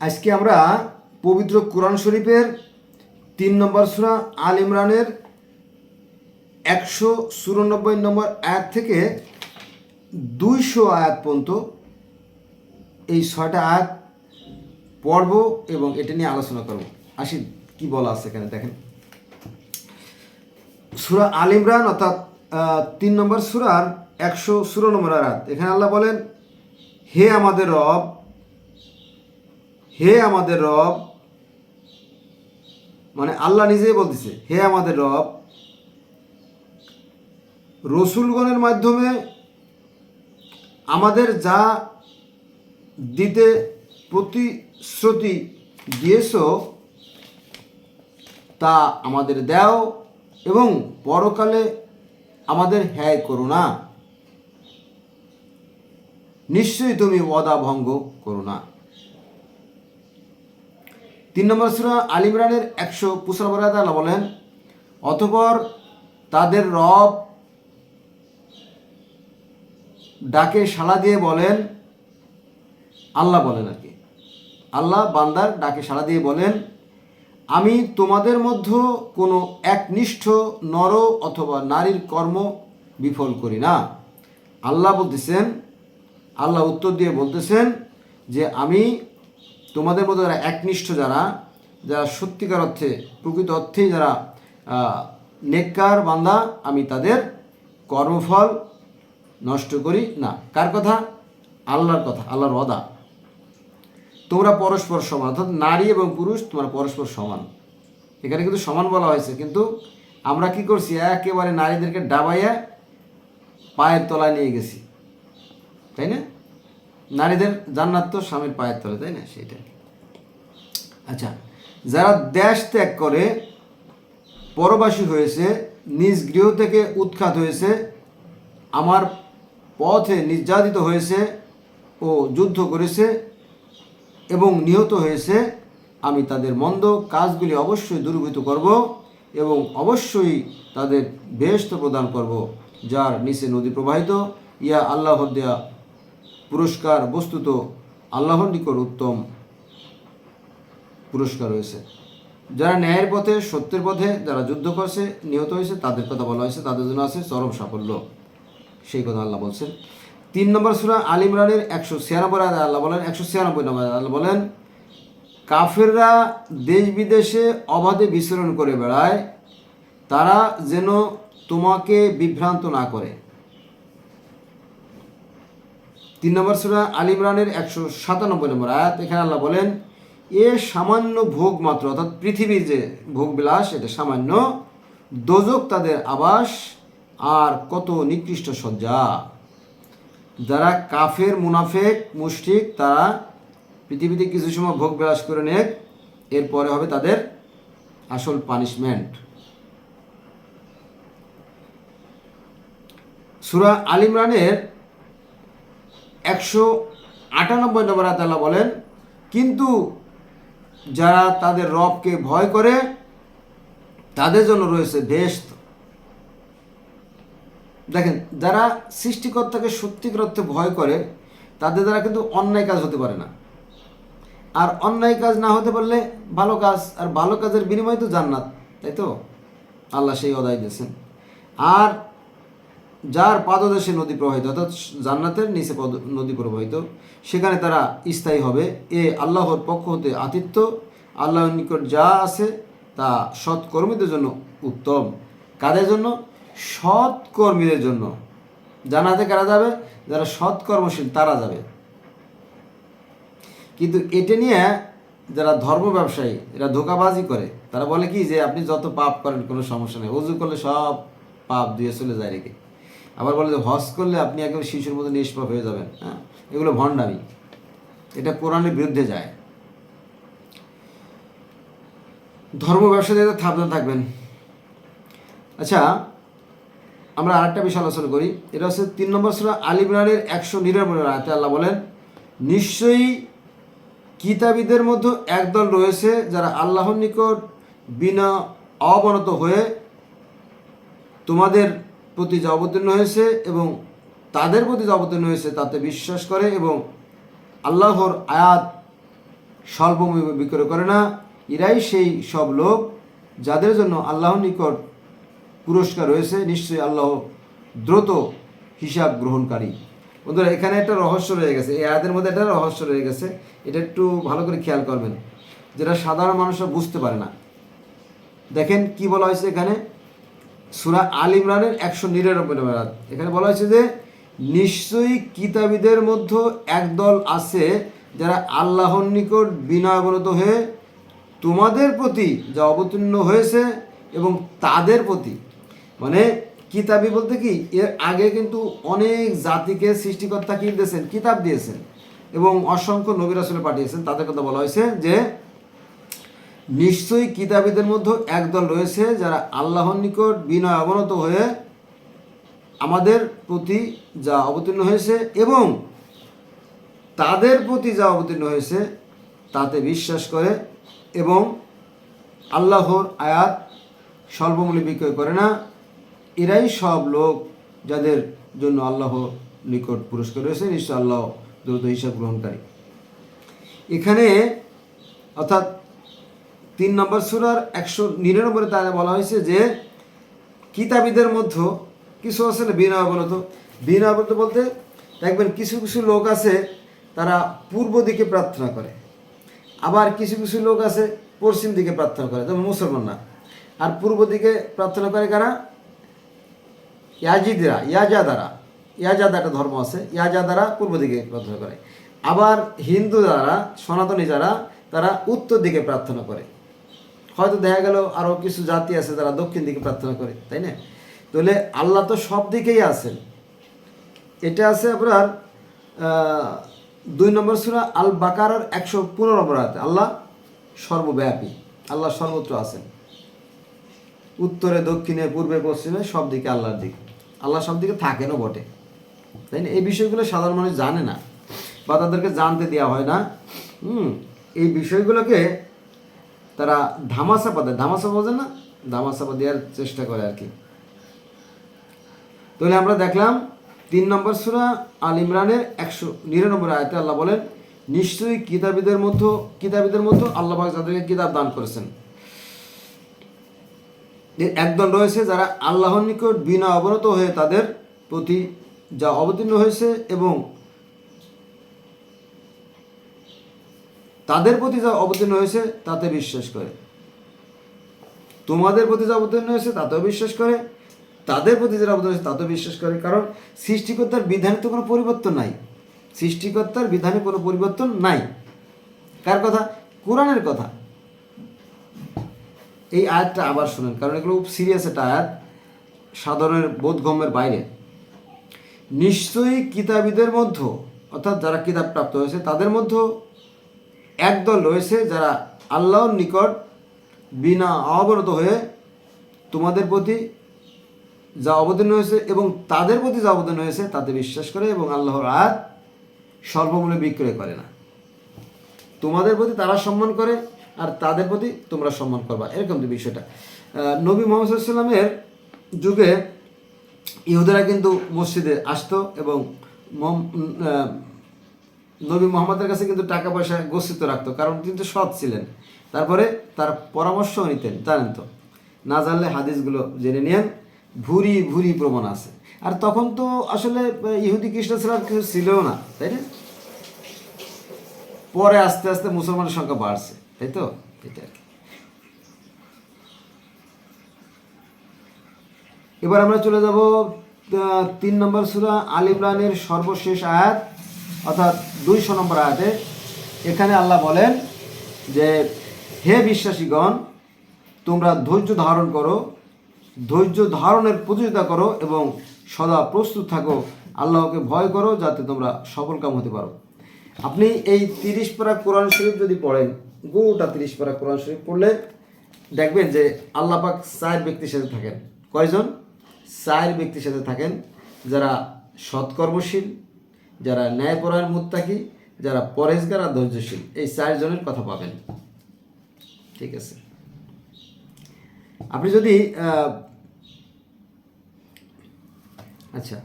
আজকে আমরা পবিত্র কোরআন শরীফের তিন নম্বর সুরা আল ইমরানের একশো চুরানব্বই নম্বর আয়াত থেকে দুইশো আয়াত পর্যন্ত এই ছয়টা আয়াত পড়ব এবং এটা নিয়ে আলোচনা করব। আসি কি বলা আছে এখানে? দেখেন। সুরা আল ইমরান অর্থাৎ তিন নম্বর সুরার একশো নম্বর আয়াত। এখানে আল্লাহ বলেন, হে আমাদের রব হে আমাদের রব মানে আল্লাহ নিজেই বলতেছে, হে আমাদের রব, রসুলগণের মাধ্যমে আমাদের যা দিতে প্রতিশ্রুতি দিয়েছ, তা আমাদের দাও এবং পরকালে আমাদের হ্যায় করো না। নিশ্চয়ই তুমি ওয়াদা ভঙ্গ করো না। তিন নম্বর সুরা আল ইমরানের একশো পুষানব্বই আল্লাহ বলেন, অতপর তাদের রব ডাকে সাড়া দিয়ে বলেন, আল্লাহ বলেন আর কি। আল্লাহ বান্দার ডাকে সাড়া দিয়ে বলেন, আমি তোমাদের মধ্যে কোনো একনিষ্ঠ নর অথবা নারীর কর্ম বিফল করি না। আল্লাহ বলতেছেন, আল্লাহ উত্তর দিয়ে বলতেছেন যে আমি তোমাদের মধ্যে যারা একনিষ্ঠ যারা যারা সত্যিকার অর্থে, প্রকৃত অর্থেই যারা নেককার বান্দা, আমি তাদের কর্মফল নষ্ট করি না। কার কথা? আল্লাহর কথা, আল্লাহর অদা তোমরা পরস্পর সমান, অর্থাৎ নারী এবং পুরুষ তোমরা পরস্পর সমান। এখানে কিন্তু সমান বলা হয়েছে, কিন্তু আমরা কি করছি? একেবারে নারীদেরকে ডাবাইয়া পায়ের তলায় নিয়ে গেছি। তাই না? নারীদের জান্নাত তো স্বামীর পায়ের তলে, তাই না? সেটাই। আচ্ছা যারা দেশ ত্যাগ করে, পরবাসী হয়েছে, নিজ গৃহ থেকে উৎখাত হয়েছে, আমার পথে নির্যাতিত হয়েছে ও যুদ্ধ করেছে এবং নিহত হয়েছে, আমি তাদের মন্দ কাজগুলি অবশ্যই দূরীভূত করব এবং অবশ্যই তাদের বেহস্ত প্রদান করব, যার নিচে নদী প্রবাহিত। ইয়া আল্লাহ দেয়া পুরস্কার বস্তুত আল্লাহর নিকট উত্তম পুরস্কার রয়েছে যারা ন্যায়ের পথে, সত্যের পথে যারা যুদ্ধ করছে, নিহত হয়েছে, তাদের কথা বলা হয়েছে, তাদের জন্য আছে চরম সাফল্য। সেই কথা আল্লাহ বলছেন। তিন নম্বর সুরা আল ইমরানের একশো ছিয়ানব্বই আল্লাহ বলেন, একশো ছিয়ানব্বই নম্বর আল্লাহ বলেন, কাফেররা দেশ বিদেশে অবাধে বিচরণ করে বেড়ায়, তারা যেন তোমাকে বিভ্রান্ত না করে। তিন নম্বর সুরা আল ইমরানের একশো সাতানব্বই নম্বর আয়াত। এখানে আল্লাহ বলেন, এ সামান্য ভোগ মাত্র, অর্থাৎ পৃথিবীর যে ভোগ বিলাস এটা সামান্য দোজক তাদের আবাস, আর কত নিকৃষ্ট সজ্জা যারা কাফের, মুনাফেক, মুশরিক, তারা পৃথিবীতে কিছু সময় ভোগ বিলাস করে নেক, এরপরে হবে তাদের আসল পানিশমেন্ট সুরা আল ইমরানের একশো আটানব্বই নম্বর আয়াতে আল্লাহ বলেন, কিন্তু যারা তাদের রবকে ভয় করে, তাদের জন্য রয়েছে বেস্ত দেখেন, যারা সৃষ্টিকর্তাকে সত্যিকার অর্থে ভয় করে, তাদের দ্বারা কিন্তু অন্যায় কাজ হতে পারে না। আর অন্যায় কাজ না হতে পারলে ভালো কাজ, আর ভালো কাজের বিনিময় তো জান্নাত, তাই তো? আল্লাহ সেই অদায় দিয়েছেন। আর যার পাদদেশে নদী প্রবাহিত, অর্থাৎ জান্নাতের নিচে পদ, নদী প্রবাহিত, সেখানে তারা স্থায়ী হবে। এ আল্লাহর পক্ষ হতে আতিথ্য, আল্লাহর নিকট যা আছে তা সৎকর্মীদের জন্য উত্তম। কাদের জন্য? সৎ কর্মীদের জন্য। জানাতে কারা যাবে? যারা সৎ কর্মশীল তারা যাবে। কিন্তু এটা নিয়ে যারা ধর্ম ব্যবসায়ী, এরা ধোকাবাজি করে। তারা বলে কি যে, আপনি যত পাপ করেন, কোনো সমস্যা নেই। অজু করলে সব পাপ দিয়ে চলে যায় রেখে আবার বলে যে, হজ করলে আপনি একেবারে শিশুর মতো নিষ্পাপ হয়ে যাবেন। হ্যাঁ এগুলো ভণ্ডামি। এটা কোরআনের বিরুদ্ধে যায়। ধর্ম ব্যবসায়ীদের সাবধান থাকবেন। আচ্ছা আমরা আরেকটা বিষয় আলোচনা করি। এটা হচ্ছে তিন নম্বর সুরা আল ইমরানের একশো নিরানব্বই আয়তে আল্লাহ বলেন, নিশ্চয়ই কিতাবীদের মধ্যে একদল রয়েছে যারা আল্লাহর নিকট বিনা অবনত হয়ে তোমাদের প্রতি যা অবতীর্ণ হয়েছে এবং তাদের প্রতি যা অবতীর্ণ হয়েছে তাতে বিশ্বাস করে এবং আল্লাহর আয়াত স্বল্প বিক্রয় করে না। এরাই সেই সব লোক যাদের জন্য আল্লাহর নিকট পুরস্কার রয়েছে। নিশ্চয়ই আল্লাহ দ্রুত হিসাব গ্রহণকারী। বন্ধুরা, এখানে একটা রহস্য রয়ে গেছে। এই আয়াতের মধ্যে একটা রহস্য রয়ে গেছে। এটা একটু ভালো করে খেয়াল করবেন। যেটা সাধারণ মানুষরা বুঝতে পারে না। দেখেন কি বলা হয়েছে এখানে? সুরা আল ইমরানের একশো নিরানব্বই নম্বর আয়াত। এখানে বলা হয়েছে যে, নিশ্চয়ই কিতাবীদের মধ্যে একদল আছে যারা আল্লাহর নিকট বিনয়বনত হয়ে তোমাদের প্রতি যা অবতীর্ণ হয়েছে এবং তাদের প্রতি। মানে কিতাবি বলতে কি, এর আগে কিন্তু অনেক জাতিকে সৃষ্টিকর্তা কি দিয়েছেন? কিতাব দিয়েছেন। এবং অসংখ্য নবীর আসলে পাঠিয়েছেন। তাদের কথা বলা হয়েছে যে নিশ্চয়ই কিতাবীদের মধ্যে একদল রয়েছে যারা আল্লাহর নিকট বিনয় অবনত হয়ে আমাদের প্রতি যা অবতীর্ণ হয়েছে এবং তাদের প্রতি যা অবতীর্ণ হয়েছে তাতে বিশ্বাস করে এবং আল্লাহর আয়াত স্বল্পমূল্যে বিক্রয় করে না। এরাই সব লোক যাদের জন্য আল্লাহ নিকট পুরস্কার রয়েছে। নিশ্চয় আল্লাহ দ্রুত হিসাব গ্রহণকারী। এখানে অর্থাৎ তিন নম্বর সুরার একশো নিরানব্বই তারা বলা হয়েছে যে কিতাবীদের মধ্যে কিছু আছে না বিনা অবনত বিনা অবনত বলতে দেখবেন কিছু কিছু লোক আছে তারা পূর্ব দিকে প্রার্থনা করে, আবার কিছু কিছু লোক আছে পশ্চিম দিকে প্রার্থনা করে, যেমন মুসলমানরা আর পূর্ব দিকে প্রার্থনা করে কারা? ইয়াজিদরা, ইয়াজাদারা। ইয়াজাদা একটা ধর্ম আছে ইয়াজাদারা পূর্ব দিকে প্রার্থনা করে। আবার হিন্দু যারা, সনাতনী যারা, তারা উত্তর দিকে প্রার্থনা করে। হয়তো দেখা গেল আরও কিছু জাতি আছে যারা দক্ষিণ দিকে প্রার্থনা করে, তাই না? তাহলে আল্লাহ তো সব দিকেই আছেন। এটা আছে আপনার দুই নম্বর সুরা আল বাকারার একশো পনেরো নম্বর আয়াতে। আল্লাহ সর্বব্যাপী, আল্লাহ সর্বত্র আছেন। উত্তরে, দক্ষিণে, পূর্বে, পশ্চিমে সব দিকে আল্লাহর দিকে। আল্লাহ সব দিকে থাকেনও বটে। তাই না? এই বিষয়গুলো সাধারণ মানুষ জানে না বা তাদেরকে জানতে দেওয়া হয় না। হুম, এই বিষয়গুলোকে তারা ধামাচাপা দেয় ধামাচাপা বোঝেন না? ধামাচাপা দেওয়ার চেষ্টা করে আর কি। তাহলে আমরা দেখলাম তিন নম্বর সুরা আল ইমরানের একশো নিরানব্বই আয়তে আল্লাহ বলেন, নিশ্চয়ই কিতাবীদের মধ্যে কিতাবীদের মধ্যে আল্লাহ যাদেরকে কিতাব দান করেছেন। একদল রয়েছে যারা আল্লাহর নিকট বিনা অবনত হয়ে তাদের প্রতি যা অবতীর্ণ হয়েছে এবং তাদের প্রতি যা অবতীর্ণ হয়েছে, তাতে বিশ্বাস করে। তোমাদের প্রতি যা অবতীর্ণ হয়েছে, তাতেও বিশ্বাস করে। তাদের প্রতি যারা অবতীর্ণ হয়েছে, তাতেও বিশ্বাস করে। কারণ সৃষ্টিকর্তার বিধানে তো কোনো পরিবর্তন নাই। সৃষ্টিকর্তার বিধানে কোনো পরিবর্তন নাই। কার কথা? কোরআনের কথা। এই আয়াতটা আবার শুনেন, কারণ এগুলো খুব সিরিয়াস একটা আয়াত, সাধারণের বোধগম্যের বাইরে। নিশ্চয়ই কিতাবীদের মধ্যে, অর্থাৎ যারা কিতাব প্রাপ্ত হয়েছে, তাদের মধ্যে একদল রয়েছে যারা আল্লাহর নিকট বিনা অবনত হয়ে তোমাদের প্রতি যা অবতীর্ণ হয়েছে এবং তাদের প্রতি যা অবতীর্ণ হয়েছে তাতে বিশ্বাস করে এবং আল্লাহর আয়াত সর্বমূল্যে বিক্রয় করে না। তোমাদের প্রতি তারা সম্মান করে আর তাদের প্রতি তোমরা সম্মান করবা। এরকম যে বিষয়টা। নবী মোহাম্মদ সাল্লামের যুগে ইহুদেরা কিন্তু মসজিদে আসতো এবং নবী মোহাম্মদের কাছে কিন্তু টাকা পয়সা গচ্ছিত রাখতো, কারণ কিন্তু সৎ ছিলেন। তারপরে তার পরামর্শ নিতেন, জানেন তো? না জানলে হাদিসগুলো জেনে নিয়েন, ভুরি ভুরি প্রমাণ আছে। আর তখন তো আসলে ইহুদি খ্রিস্টান ছাড়া কিছু ছিল না, তাই না? পরে আস্তে আস্তে মুসলমানের সংখ্যা বাড়ছে, তাই তো? এটা। এবার আমরা চলে যাব তিন নম্বর সুরা আল ইমরানের সর্বশেষ আয়াত। অর্থাৎ দুইশো নম্বর আয়াতে, এখানে আল্লাহ বলেন যে, হে বিশ্বাসীগণ, তোমরা ধৈর্য ধারণ করো, ধৈর্য ধারণের প্রতিযোগিতা করো এবং সদা প্রস্তুত থাকো, আল্লাহকে ভয় করো যাতে তোমরা সফল কাম হতে পারো। আপনি এই তিরিশ পারা কোরআন শরীফ যদি পড়েন, গোটা তিরিশ পারা কোরআন শরীফ পড়লে দেখবেন যে আল্লাহ পাক চার ব্যক্তির সাথে থাকেন। কয়জন? চার ব্যক্তির সাথে থাকেন যারা সৎকর্মশীল যারা ন্যায়পরায়ণ মুত্তাকি, যারা পরেজগার আর ধৈর্যশীল, এই চারজনের কথা পাবেন। ঠিক আছে? আপনি যদি আচ্ছা।